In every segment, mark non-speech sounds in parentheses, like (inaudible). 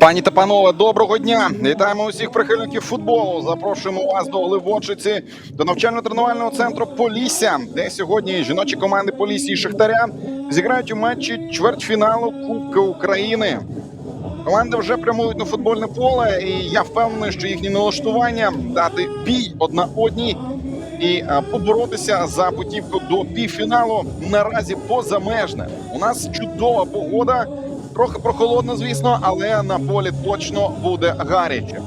Пані та панове, доброго дня! Вітаємо усіх прихильників футболу. Запрошуємо вас до Гливочиці, до навчально-тренувального центру Полісся, де сьогодні жіночі команди Полісся і Шахтаря зіграють у матчі чвертьфіналу Кубка України. Команди вже прямують на футбольне поле, і я впевнений, що їхні налаштування дати бій одна одній і е, поборотися за путівку до півфіналу наразі позамежне. У нас чудова погода. Трохи прохолодно, звісно, але на полі точно буде гаряче.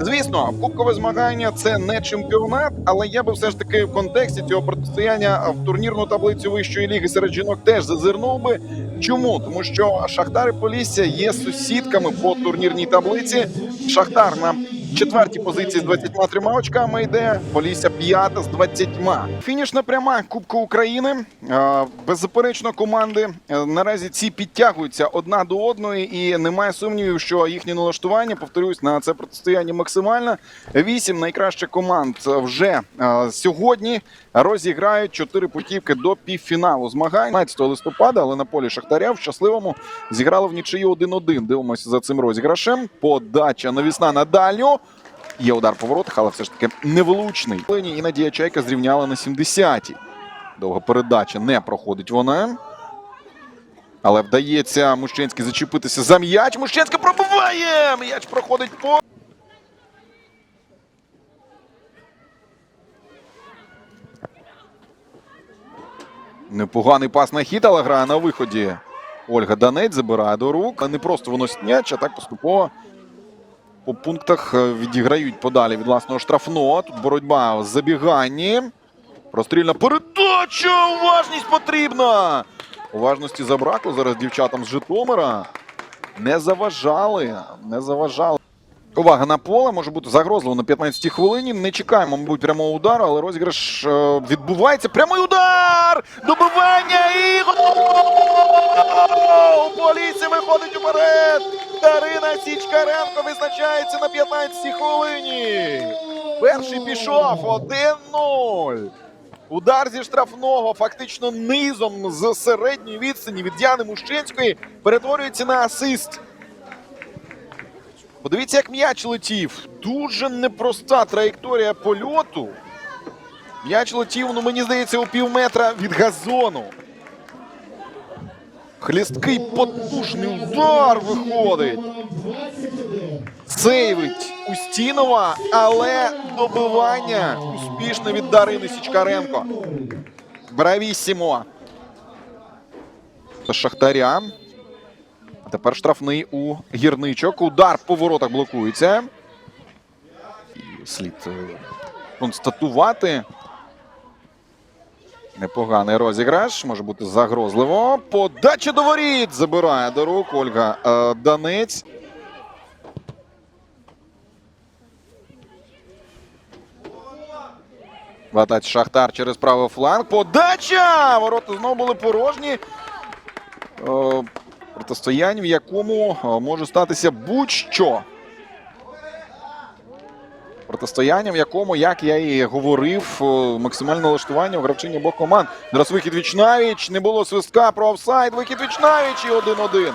Звісно, кубкове змагання це не чемпіонат, але я би все ж таки в контексті цього протистояння в турнірну таблицю вищої ліги серед жінок теж зазирнув би. Чому? Тому що Шахтар і Полісся є сусідками по турнірній таблиці. Шахтар на четвертій позиції з 23 очками йде. Полісся п'ята з 20. Фінішна пряма Кубку України. Е, Беззаперечно, команди е, наразі ці підтягуються одна до одної, і немає сумнівів, що їхнє налаштування, повторюсь, на це протистояння максимально. Вісім найкращих команд вже е, сьогодні розіграють чотири путівки до півфіналу змагань 15 листопада, але на полі Шахтаря в щасливому зіграли в нічию 1-1. Дивимося за цим розіграшем. Подача навісна на дальню. Є удар по воротах, але все ж таки невлучний. І Надія Чайка зрівняла на 70-й. Довга передача не проходить вона. Але вдається Мущенський зачепитися за м'яч. Мущенська пробиває! М'яч проходить по. Непоганий пас на хід, але грає на виході. Ольга Данець забирає до рук. Не просто виносить м'яч, а так поступово по пунктах е, відіграють подалі від власного штрафного. Тут боротьба в забіганні. Прострільна передача! Уважність потрібна! Уважності забракло зараз дівчатам з Житомира. Не заважали, не заважали. Увага на поле може бути загрозливо на 15-й хвилині. Не чекаємо, мабуть, прямого удару, але розіграш е, відбувається. Прямий удар! Добивання і виходить уперед! Дарина Січкаренко визначається на 15-й хвилині. Перший пішов 1-0. Удар зі штрафного фактично низом з середньої відстані від Діани Мущенської перетворюється на асист. Подивіться, як м'яч летів. Дуже непроста траєкторія польоту. М'яч летів, ну мені здається, у пів метра від газону. Хлісткий потужний удар виходить. Сейвить Устінова, але добивання успішне від Дарини Січкаренко. Бравісімо. Шахтаря. Тепер штрафний у гірничок. Удар по воротах блокується. І слід е, констатувати. Непоганий розіграш. Може бути загрозливо. Подача до воріт. Забирає до рук Ольга е, Данець. В атаці Шахтар через правий фланг. Подача! Ворота знову були порожні. Е, Протистоянь, в якому е, може статися будь-що. Протистояння, в якому, як я і говорив, максимальне налаштування у гравчині обох команд. Зараз вихід Вічнавіч, не було свистка про офсайд. Вихід Вічнавіч і 1-1.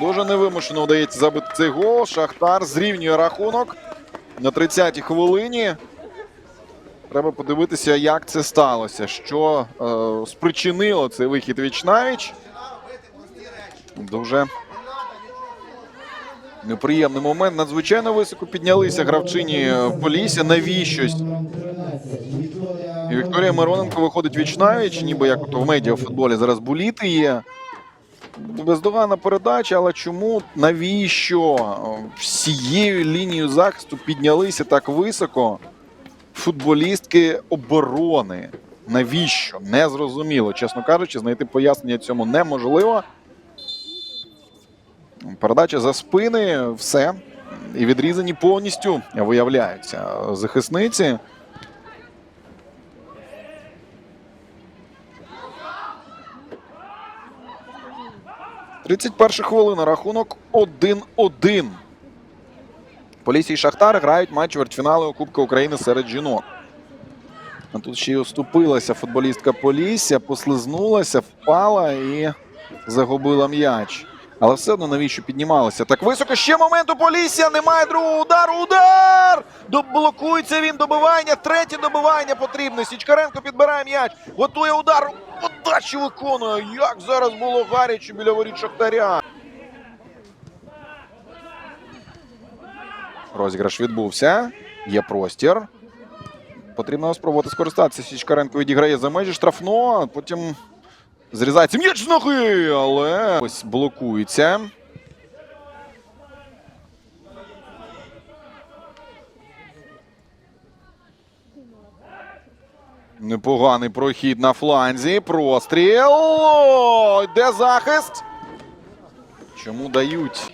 Дуже невимушено вдається забити цей гол. Шахтар зрівнює рахунок на 30-й хвилині. Треба подивитися, як це сталося. Що е, спричинило цей вихід Вічнавіч. Дуже неприємний момент. Надзвичайно високо піднялися гравчині Полісся. Навіщось. І Вікторія Мироненко виходить вічнавіч, ніби як от в медіафутболі зараз буліти є. Бездоганна передача, але чому навіщо всією лінією захисту піднялися так високо футболістки оборони? Навіщо? Незрозуміло. Чесно кажучи, знайти пояснення цьому неможливо. Передача за спини, все. І відрізані повністю виявляються захисниці. Тридцять перша хвилина. Рахунок 1-1. Полісся і Шахтар грають матч чвертьфіналу Кубка України серед жінок. А тут ще й оступилася футболістка Полісся, послизнулася, впала і загубила м'яч. Але все одно навіщо піднімалися? Так високо ще момент у Полісся. Немає другого удару. Удар! Доблокується він добивання. Третє добивання потрібне. Січкаренко підбирає м'яч. Готує удар. Подачу виконує. Як зараз було гаряче біля воріт Шахтаря. Розіграш відбувся. Є простір. Потрібно спробувати скористатися. Січкаренко відіграє за межі штрафно. Потім зрізається м'яч з ноги, але ось блокується. Непоганий прохід на фланзі. Простріл. Де захист? Чому дають?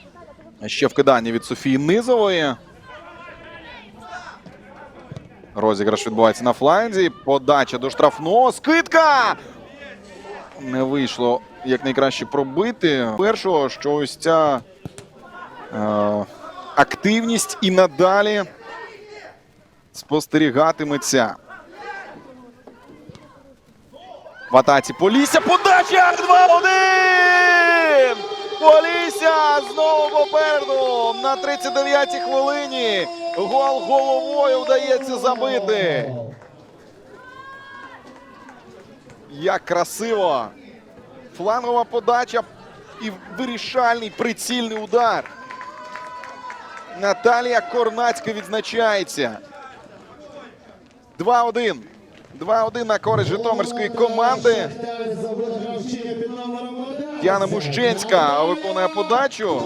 Ще вкидання від Софії Низової. Розіграш відбувається на фланзі. Подача до штрафного. Скидка! Не вийшло як найкраще пробити. Першого, що ось ця е, активність і надалі спостерігатиметься. В атаці Полісся. Подача 2-1! Полісся знову попереду на 39-й хвилині. Гол головою вдається забити. Як красиво! Флангова подача і вирішальний прицільний удар. Наталія Корнацька відзначається. 2-1. 2-1 на користь Житомирської команди. Діана Мущенська виконує подачу.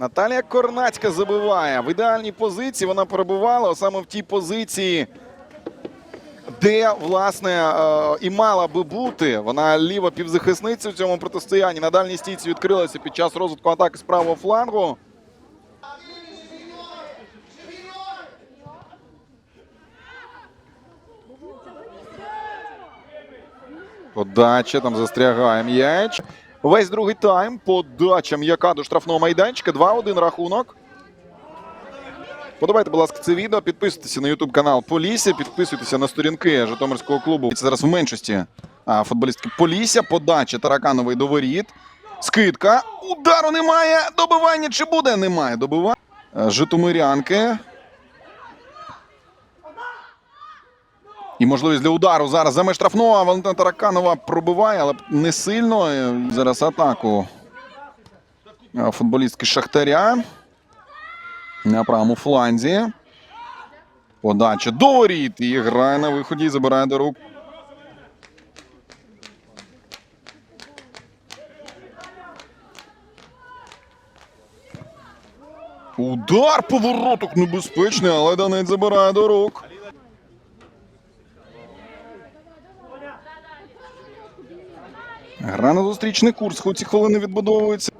Наталія Корнацька забиває в ідеальній позиції. Вона перебувала саме в тій позиції, де власне е, і мала би бути. Вона ліва півзахисниця в цьому протистоянні. На дальній стійці відкрилася під час розвитку атаки з правого флангу. Подача там застрягає м'яч. Весь другий тайм. Подача м'яка до штрафного майданчика. 2-1 рахунок. Подобайте, будь ласка, це відео. Підписуйтеся на YouTube канал Полісся. Підписуйтеся на сторінки Житомирського клубу. Це зараз в меншості футболістки Полісся. Подача Тараканової до воріт. Скидка. Удару немає. Добивання чи буде? Немає добивання. Житомирянки. І можливість для удару зараз за меж штрафного. Валентина Тараканова пробиває, але не сильно. Зараз атаку е, футболістки Шахтаря. На правому фланзі. Подача до. І грає на виході забирає до рук. Удар по воротах небезпечний, але Донець забирає до рук. Гра на зустрічний курс, хоч ці хвилини відбудовується.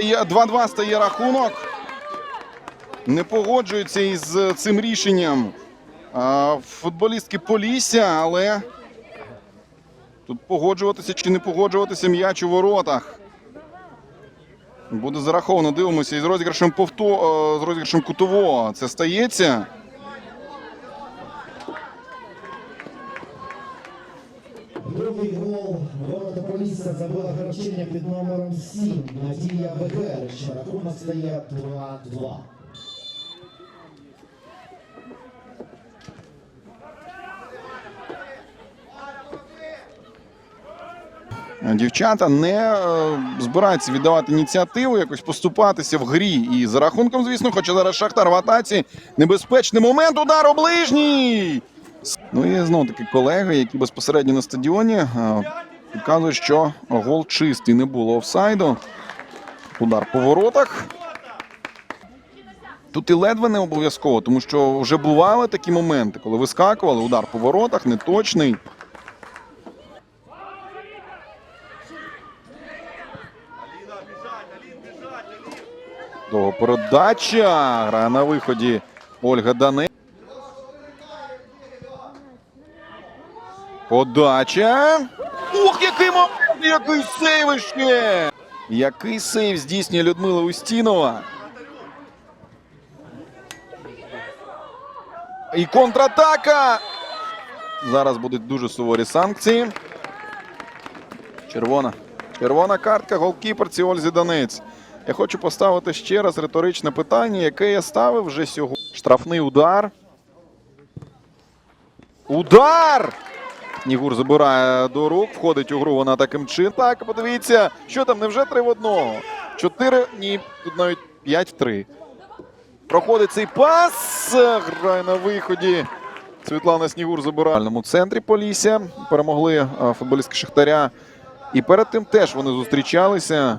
Є- 2-2 стає рахунок. Не погоджується із цим рішенням футболістки Полісся, але тут погоджуватися чи не погоджуватися м'яч у воротах. Буде зараховано. Дивимося із розіграшем повто е, з розіграшем кутового. Це стається. Другий гол ворота Полісся забила гравчиня під номером 7 Надія Бегерич. Рахунок стає 2-2. Дівчата не е, збираються віддавати ініціативу, якось поступатися в грі. І за рахунком, звісно, хоча зараз Шахтар в атаці. Небезпечний момент. Удар ближній. Ну і знову таки колеги, які безпосередньо на стадіоні, е, підказують, що гол чистий не було офсайду. Удар по воротах. Тут і ледве не обов'язково, тому що вже бували такі моменти, коли вискакували, удар по воротах, неточний. Довго передача. Грає на виході Ольга Дане. Подача. Ух, який момент! Який сейв іще! Який сейв здійснює Людмила Устінова. І контратака. Зараз будуть дуже суворі санкції. Червона. Червона картка голкіперці Ользі Донець. Я хочу поставити ще раз риторичне питання, яке я ставив вже сьогодні. Штрафний удар. Удар! Нігур забирає до рук, входить у гру вона таким чином. Так, подивіться, що там, невже 3 в одного? 4, ні, тут навіть 5-3. Проходить цей пас. Грає на виході. Світлана Снігур забирає в центрі Полісся. Перемогли а, футболістки Шахтаря. І перед тим теж вони зустрічалися.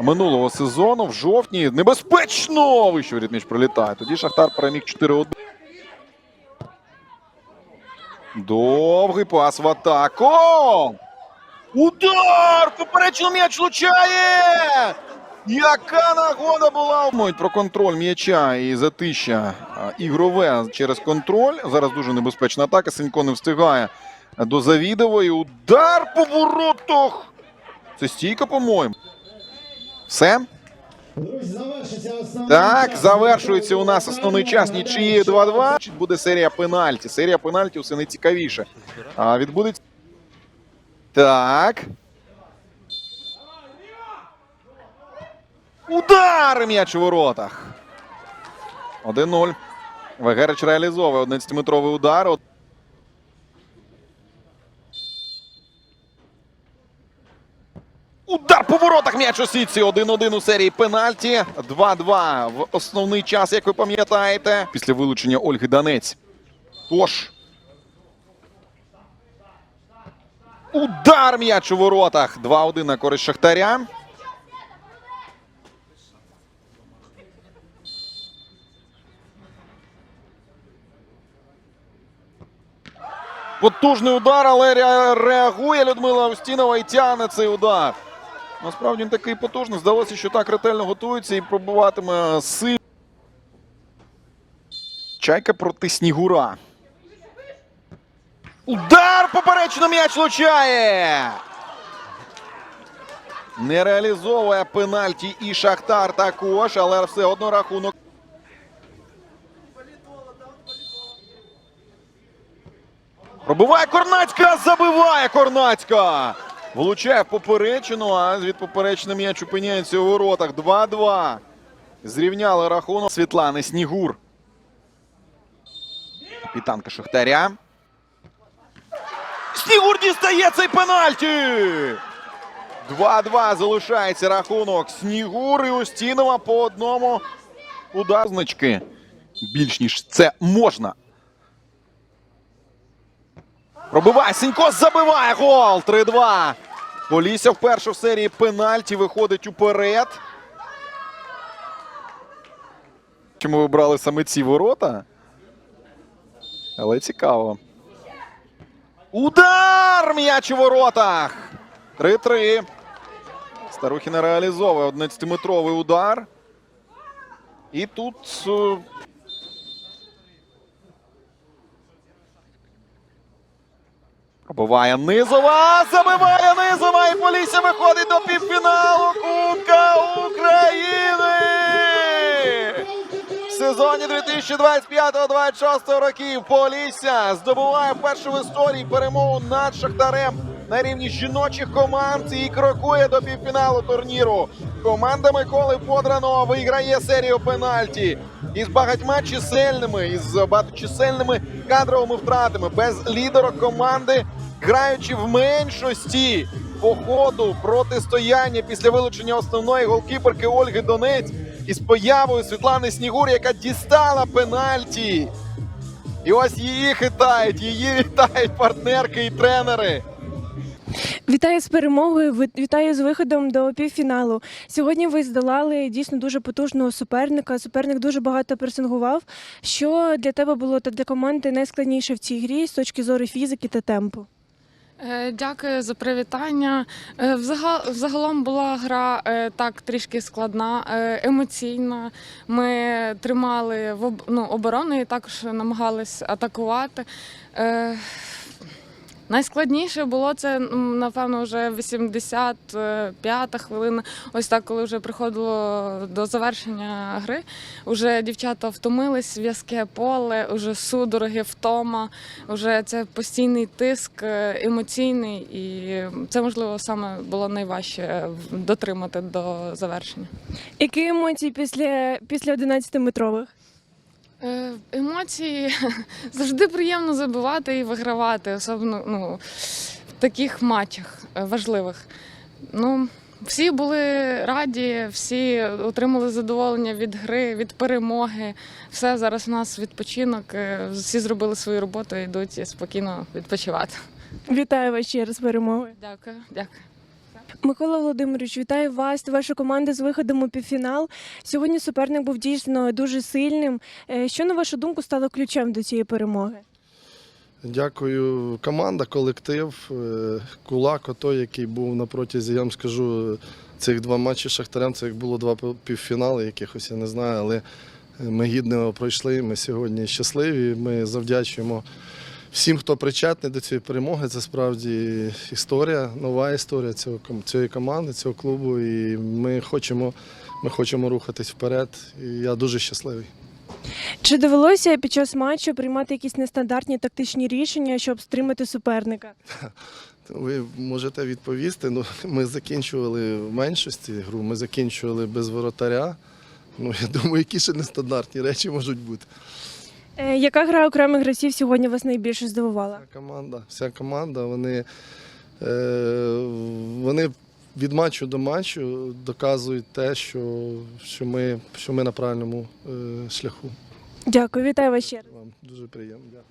Минулого сезону в жовтні небезпечно вище від м'яч прилітає. Тоді Шахтар переміг 4-1. Довгий пас в атаку. Удар! Поперечно м'яч влучає! Яка нагода була! Про контроль м'яча і затища ігрове через контроль. Зараз дуже небезпечна атака. Сенько не встигає до Завідової. Удар по воротах! Це стійка, по-моєму. Все? Так, завершується у нас основний час нічиєю 2-2. Буде серія пенальті. Серія пенальті усе найцікавіше. А, відбудеться. Так. Удар! М'яч у воротах. 1-0. Вегерич реалізовує 11-метровий удар. Удар по воротах м'яч у сітці. 1-1 у серії пенальті. 2-2 в основний час, як ви пам'ятаєте. Після вилучення Ольги Данець. Тож. Удар м'яч у воротах. 2-1 на користь Шахтаря. Потужний удар, але реагує Людмила Устінова і тягне цей удар. Насправді він такий потужний. Здалося, що так ретельно готується і пробуватиме сил. Чайка проти Снігура. Удар поперечно м'яч влучає. Не реалізовує пенальті і Шахтар також, але все одно рахунок. Пробиває Корнацька, забиває Корнацька. Влучає в поперечину, а від поперечини м'яч опиняється у воротах. 2-2. Зрівняли рахунок Світлани Снігур. Капітанка Шахтаря. Снігур дістає цей пенальті. 2-2 залишається рахунок. Снігур і Устінова по одному удар значки. Більш ніж це можна. Пробиває Сінько, забиває гол. 3-2. Полісся вперше в серії пенальті виходить уперед. Чому ви брали саме ці ворота? Але цікаво. Удар! М'яч у воротах! 3-3. Старухіна реалізовує 11-метровий удар. І тут. Пробиває Низова, забиває Низова і Полісся виходить до півфіналу Кубка України! В сезоні 2025-26 років Полісся здобуває вперше в історії перемогу над Шахтарем на рівні жіночих команд і крокує до півфіналу турніру. Команда Миколи Подраного виграє серію пенальті із багатьма чисельними, із багаточисельними кадровими втратами, без лідера команди, граючи в меншості по ходу протистояння після вилучення основної голкіперки Ольги Донець із появою Світлани Снігур, яка дістала пенальті. І ось її хитають, її (laughs) вітають партнерки і тренери. Вітаю з перемогою. Вітаю з виходом до півфіналу. Сьогодні ви здолали дійсно дуже потужного суперника. Суперник дуже багато пресингував. Що для тебе було та для команди найскладніше в цій грі з точки зору фізики та темпу? Е, Дякую за привітання. Е, Взагалом була гра е, так трішки складна, емоційна. Ми тримали в ну, оборону і також намагались атакувати. Найскладніше було це, напевно, вже 85-та хвилина. Ось так, коли вже приходило до завершення гри. Уже дівчата втомились, в'язке поле, уже судороги, втома, вже це постійний тиск е, емоційний, і це можливо саме було найважче е, дотримати до завершення. Які емоції після, після 11-метрових? Е, Емоції (laughs) завжди приємно забивати і вигравати, особливо ну, в таких матчах е, важливих. Ну, всі були раді, всі отримали задоволення від гри, від перемоги. Все зараз у нас відпочинок. е, Всі зробили свою роботу і йдуть спокійно відпочивати. Вітаю вас ще раз з перемогою. Дякую, дякую. Микола Володимирович, вітаю вас та вашу команду з виходом у півфінал. Сьогодні суперник був дійсно дуже сильним. Е, Що на вашу думку стало ключем до цієї перемоги? Дякую. Команда, колектив, е, кулак, отой, який був на протязі, я вам скажу, цих два матчі Шахтарем, це як було два півфінали якихось, я не знаю, але ми гідно пройшли. Ми сьогодні щасливі. Ми завдячуємо всім, хто причетний до цієї перемоги. Це справді історія, нова історія цього, цієї команди, цього клубу. І ми хочемо, ми хочемо рухатись вперед. І я дуже щасливий. Чи довелося під час матчу приймати якісь нестандартні тактичні рішення, щоб стримати суперника? (laughs) Ви можете відповісти. Ну, ми закінчували в меншості гру, ми закінчували без воротаря. Ну, я думаю, які ще нестандартні речі можуть бути. Е, Яка гра окремих гравців сьогодні вас найбільше здивувала? Вся команда, вся команда, вони, е, вони від матчу до матчу доказують те, що, що, ми, що ми на правильному е, шляху. Дякую, вітаю вас ще раз. Вам дуже приємно. Дякую.